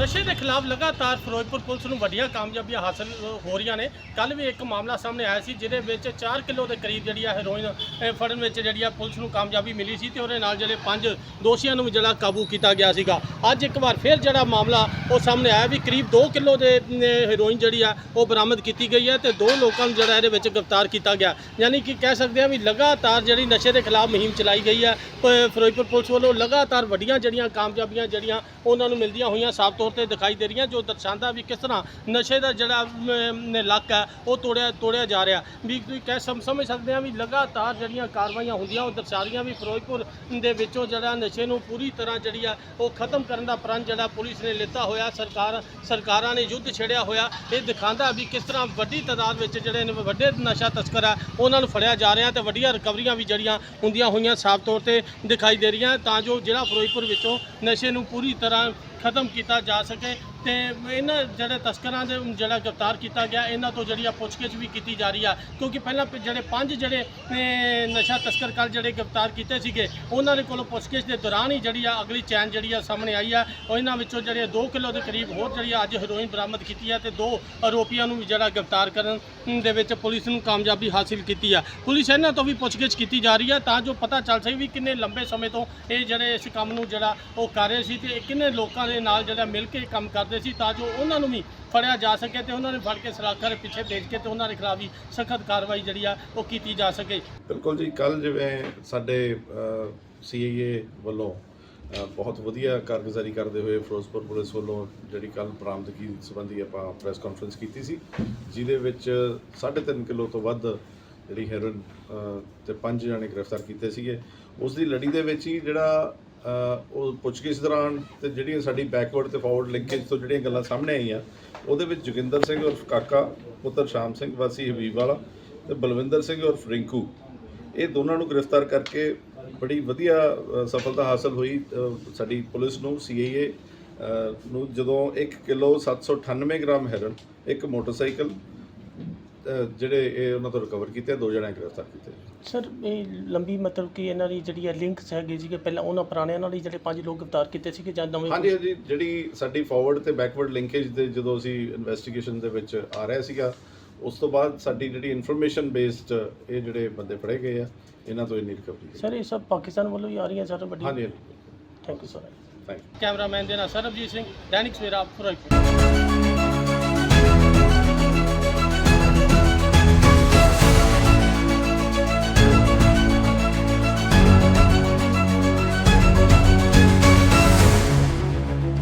ਨਸ਼ੇ ਦੇ ਖਿਲਾਫ ਲਗਾਤਾਰ ਫਿਰੋਜ਼ਪੁਰ ਪੁਲਿਸ ਨੂੰ ਵੱਡੀਆਂ ਕਾਮਯਾਬੀਆਂ ਹਾਸਲ ਹੋ ਰਹੀਆਂ ਨੇ। ਕੱਲ ਵੀ ਇੱਕ ਮਾਮਲਾ ਸਾਹਮਣੇ ਆਇਆ ਸੀ ਜਿਹਦੇ ਵਿੱਚ 4 ਕਿਲੋ ਦੇ ਕਰੀਬ ਜਿਹੜੀ ਆ ਹੈਰੋਇਨ ਫੜਨ ਵਿੱਚ ਜਿਹੜੀ ਆ ਪੁਲਿਸ ਨੂੰ ਕਾਮਯਾਬੀ ਮਿਲੀ ਸੀ ਤੇ ਉਹਦੇ ਨਾਲ ਜਿਹੜੇ ਪੰਜ ਦੋਸ਼ੀਆਂ ਨੂੰ ਵੀ ਜਿਹੜਾ ਕਾਬੂ ਕੀਤਾ ਗਿਆ ਸੀਗਾ। ਅੱਜ ਇੱਕ ਵਾਰ ਫਿਰ ਜਿਹੜਾ ਮਾਮਲਾ ਉਹ ਸਾਹਮਣੇ ਆਇਆ ਵੀ ਕਰੀਬ 2 ਕਿਲੋ ਦੇ ਅਮ, ਹੈਰੋਇਨ ਜਿਹੜੀ ਆ ਉਹ ਬਰਾਮਦ ਕੀਤੀ ਗਈ ਹੈ ਤੇ ਦੋ ਲੋਕਾਂ ਨੂੰ ਜਿਹੜਾ ਇਹਦੇ ਵਿੱਚ ਗ੍ਰਿਫਤਾਰ ਕੀਤਾ ਗਿਆ। ਯਾਨੀ ਕਿ ਕਹਿ ਸਕਦੇ ਆ ਵੀ ਲਗਾਤਾਰ ਜਿਹੜੀ ਨਸ਼ੇ ਦੇ ਖਿਲਾਫ ਮੁਹਿੰਮ ਚਲਾਈ ਗਈ ਹੈ ਪ- ਫਿਰੋਜ਼ਪੁਰ ਪੁਲਿਸ ਵੱਲੋਂ ਲਗਾਤਾਰ ਵੱਡੀਆਂ ਜਿਹੜੀਆਂ ਕਾਮਯਾਬੀਆਂ ਜਿਹੜੀਆਂ ਉਹਨਾਂ ਨੂੰ ਮਿਲਦੀਆਂ ਹੋਈਆਂ ਸਾਫ਼ ਤੌਰ ਤੇ ਦਿਖਾਈ ਦੇ ਰਹੀਆਂ, ਜੋ ਦਰਸਾਉਂਦਾ ਵੀ ਕਿਸ ਤਰ੍ਹਾਂ ਨਸ਼ੇ ਦਾ ਜਿਹੜਾ ਲੱਕ ਹੈ, ਉਹ ਤੋੜਿਆ ਤੋੜਿਆ ਜਾ ਰਿਹਾ। ਵੀ ਤੁਸੀਂ ਕਹਿ ਸਮਝ ਸਕਦੇ ਆ ਵੀ ਲਗਾਤਾਰ ਜਿਹੜੀਆਂ ਕਾਰਵਾਈਆਂ ਹੁੰਦੀਆਂ, ਉਹ ਦਰਸਾ ਰਹੀਆਂ ਵੀ ਫਿਰੋਜ਼ਪੁਰ ਦੇ ਵਿੱਚੋਂ ਜਿਹੜਾ ਨਸ਼ੇ ਨੂੰ ਪੂਰੀ ਤਰ੍ਹਾਂ ਜਿਹੜੀ ਆ, ਉਹ ਖਤਮ ਕਰਨ ਦਾ ਪ੍ਰਣ ਜਿਹੜਾ ਪੁਲਿਸ ਨੇ ਲਿੱਤਾ ਹੋਇਆ, ਸਰਕਾਰ, ਸਰਕਾਰਾਂ ਨੇ ਯੁੱਧ ਛੇੜਿਆ ਹੋਇਆ। ਇਹ ਦਿਖਾਉਂਦਾ ਵੀ ਕਿਸ ਤਰ੍ਹਾਂ ਵੱਡੀ ਤਾਦਾਦ ਵਿੱਚ ਜਿਹੜੇ ਨੇ, ਵੱਡੇ ਨਸ਼ਾ ਤਸਕਰ ਆ, ਉਹਨਾਂ ਨੂੰ ਫੜਿਆ ਜਾ ਰਿਹਾ ਤੇ ਵੱਡੀਆਂ ਰਿਕਵਰੀਆਂ ਵੀ ਜਿਹੜੀਆਂ ਹੁੰਦੀਆਂ ਹੋਈਆਂ ਸਾਫ਼ ਤੌਰ ਤੇ ਦਿਖਾਈ ਦੇ ਰਹੀਆਂ। ਤਾਂ ਜੋ ਜਿਹੜਾ ਫਿਰੋਜ਼ਪੁਰ ਵਿੱਚੋਂ ਨਸ਼ੇ ਨੂੰ ਪੂਰੀ ਤਰ੍ਹਾਂ ਖਤਮ ਕੀਤਾ ਜਾ ਸਕੇ ਤੇ ਇਹਨਾਂ ਜਿਹੜੇ ਤਸਕਰਾਂ ਦੇ ਜਿਹੜਾ ਗ੍ਰਿਫਤਾਰ ਕੀਤਾ ਗਿਆ ਇਹਨਾਂ ਤੋਂ ਜਿਹੜੀ ਆ ਪੁੱਛਗਿੱਛ ਵੀ ਕੀਤੀ ਜਾ ਰਹੀ ਆ। ਕਿਉਂਕਿ ਪਹਿਲਾਂ ਪ- ਜਿਹੜੇ ਪੰਜ ਜਿਹੜੇ ਅਹ, ਨਸ਼ਾ ਤਸਕਰ ਕੱਲ ਜਿਹੜੇ ਗ੍ਰਿਫਤਾਰ ਕੀਤੇ ਸੀਗੇ ਉਹਨਾਂ ਦੇ ਕੋਲੋਂ ਪੁੱਛਗਿੱਛ ਦੇ ਦੌਰਾਨ ਹੀ ਜਿਹੜੀ ਆ ਅਗਲੀ ਚੈਨ ਜਿਹੜੀ ਆ ਸਾਹਮਣੇ ਆਈ ਆ। ਉਹ ਇਹਨਾਂ ਵਿੱਚੋਂ ਜਿਹੜੇ 2 ਕਿਲੋ ਦੇ ਕਰੀਬ ਹੋਰ ਜਿਹੜੀ ਆ ਅੱਜ ਹੈਰੋਇਨ ਬਰਾਮਦ ਕੀਤੀ ਆ ਤੇ ਦੋ ਆਰੋਪੀਆਂ ਨੂੰ ਵੀ ਜਿਹੜਾ ਗ੍ਰਿਫਤਾਰ ਕਰਨ ਦੇ ਵਿੱਚ ਪੁਲਿਸ ਨੂੰ ਕਾਮਯਾਬੀ ਹਾਸਿਲ ਕੀਤੀ ਆ। ਪੁਲਿਸ ਇਹਨਾਂ ਤੋਂ ਵੀ ਪੁੱਛਗਿੱਛ ਕੀਤੀ ਜਾ ਰਹੀ ਆ ਤਾਂ ਜੋ ਪਤਾ ਚੱਲ ਸਕੇ ਵੀ ਕਿੰਨੇ ਲੰਬੇ ਸਮੇਂ ਤੋਂ ਇਹ ਜਿਹੜੇ ਇਸ ਕੰਮ ਨੂੰ ਜਿਹੜਾ ਉਹ ਕਰ ਰਹੇ ਸੀ ਤੇ ਇਹ ਕਿੰਨੇ ਲੋਕਾਂ ਦੇ ਨਾਲ ਜਿਹੜਾ ਮਿਲ ਕੇ ਇਹ ਕੰਮ ਕਰ ਕਰਦੇ ਸੀ ਤਾਂ ਜੋ ਉਹਨਾਂ ਨੂੰ ਵੀ ਫੜਿਆ ਜਾ ਸਕੇ ਤੇ ਉਹਨਾਂ ਨੇ ਫੜ ਕੇ ਸਲਾਖਾਂ ਦੇ ਪਿੱਛੇ ਭੇਜ ਕੇ ਤੇ ਉਹਨਾਂ ਦੇ ਖਿਲਾਫ ਵੀ ਸਖਤ ਕਾਰਵਾਈ ਜਿਹੜੀ ਆ ਉਹ ਕੀਤੀ ਜਾ ਸਕੇ। ਬਿਲਕੁਲ ਜੀ ਕੱਲ ਜਿਵੇਂ ਸਾਡੇ ਸੀਆਈਏ ਵੱਲੋਂ ਬਹੁਤ ਵਧੀਆ ਕਾਰਗੁਜ਼ਾਰੀ ਕਰਦੇ ਹੋਏ ਫਿਰੋਜ਼ਪੁਰ ਪੁਲਿਸ ਵੱਲੋਂ ਜਿਹੜੀ ਕੱਲ ਬਰਾਮਦਗੀ ਸੰਬੰਧੀ ਆਪਾਂ ਪ੍ਰੈਸ ਕਾਨਫਰੰਸ ਕੀਤੀ ਸੀ ਜਿਹਦੇ ਵਿੱਚ 3.5 ਕਿਲੋ ਤੋਂ ਵੱਧ ਜਿਹੜੀ ਹੈਰੋਇਨ ਅ, ਤੇ ਪੰਜ ਜਣੇ ਗ੍ਰਿਫਤਾਰ ਕੀਤੇ ਸੀਗੇ। ਉਸ ਦੀ ਲੜੀ ਦੇ ਵਿੱਚ ਹੀ ਜਿਹੜਾ ਉਹ ਪੁੱਛਗਿੱਛ ਦੌਰਾਨ ਤੇ ਜਿਹੜੀਆਂ ਸਾਡੀ ਬੈਕਵਰਡ ਤੇ ਫਾਰਵਰਡ ਲਿੰਕੇਜ ਤੋਂ ਜਿਹੜੀਆਂ ਗੱਲਾਂ ਸਾਹਮਣੇ ਆਈਆਂ, ਉਹਦੇ ਵਿੱਚ ਜੋਗਿੰਦਰ ਸਿੰਘ ਉਰਫ ਕਾਕਾ, ਪੁੱਤਰ ਸ਼ਾਮ ਸਿੰਘ ਵਾਸੀ ਹਬੀਬ ਵਾਲਾ ਤੇ ਬਲਵਿੰਦਰ ਸਿੰਘ ਉਰਫ ਰਿੰਕੂ। ਇਹ ਦੋਨਾਂ ਨੂੰ ਗ੍ਰਿਫਤਾਰ ਕਰਕੇ ਬੜੀ ਵਧੀਆ ਸਫਲਤਾ ਹਾਸਲ ਹੋਈ ਸਾਡੀ ਪੁਲਿਸ ਨੂੰ ਸੀਆਈਏ ਨੂੰ ਜਦੋਂ 1 ਕਿਲੋ 798 ਗ੍ਰਾਮ ਹੈਰਨ ਇੱਕ ਮੋਟਰਸਾਈਕਲ ਜਿਹੜੇ ਇਹ ਉਹਨਾਂ ਤੋਂ ਰਿਕਵਰ ਕੀਤੇ ਦੋ ਜਣੇ ਗ੍ਰਿਫਤਾਰ ਕੀਤੇ। ਸਰ ਇਹ ਲੰਬੀ ਮਤਲਬ ਕਿ ਇਹਨਾਂ ਦੀ ਜਿਹੜੀ ਲਿੰਕਸ ਹੈਗੇ ਸੀਗੇ ਪਹਿਲਾਂ ਉਹਨਾਂ ਪੁਰਾਣਿਆਂ ਨਾਲ ਹੀ ਜਿਹੜੇ ਪੰਜ ਲੋਕ ਗ੍ਰਿਫਤਾਰ ਕੀਤੇ ਸੀਗੇ ਜਾਂ ਨਵੇਂ ਹਾਂਜੀ ਹਾਂਜੀ ਜਿਹੜੀ ਸਾਡੀ ਫਾਰਵਰਡ ਤੇ ਬੈਕਵਰਡ ਲਿੰਕੇਜ ਦੇ ਜਦੋਂ ਅਸੀਂ ਇਨਵੈਸਟੀਗੇਸ਼ਨ ਦੇ ਵਿੱਚ ਆ ਰਿਹਾ ਸੀਗਾ ਉਸ ਤੋਂ ਬਾਅਦ ਸਾਡੀ ਜਿਹੜੀ ਇਨਫੋਰਮੇਸ਼ਨ ਬੇਸਡ ਇਹ ਜਿਹੜੇ ਬੰਦੇ ਫੜੇ ਗਏ ਆ ਇਹਨਾਂ ਤੋਂ ਇੰਨੀ ਰਿਕਵਰੀ ਸਰ ਇਹ ਸਭ ਪਾਕਿਸਤਾਨ ਵੱਲੋਂ ਹੀ ਆ ਰਹੀਆਂ ਸਰ ਵੱਡੀ ਹਾਂਜੀ thank you sir thank you cameraman ਦੇ ਨਾਲ ਸਰਬਜੀਤ ਸਿੰਘ ਦੈਨਿਕ ਸਵੇਰਾ ਫਿਰੋਜ਼ਪੁਰ।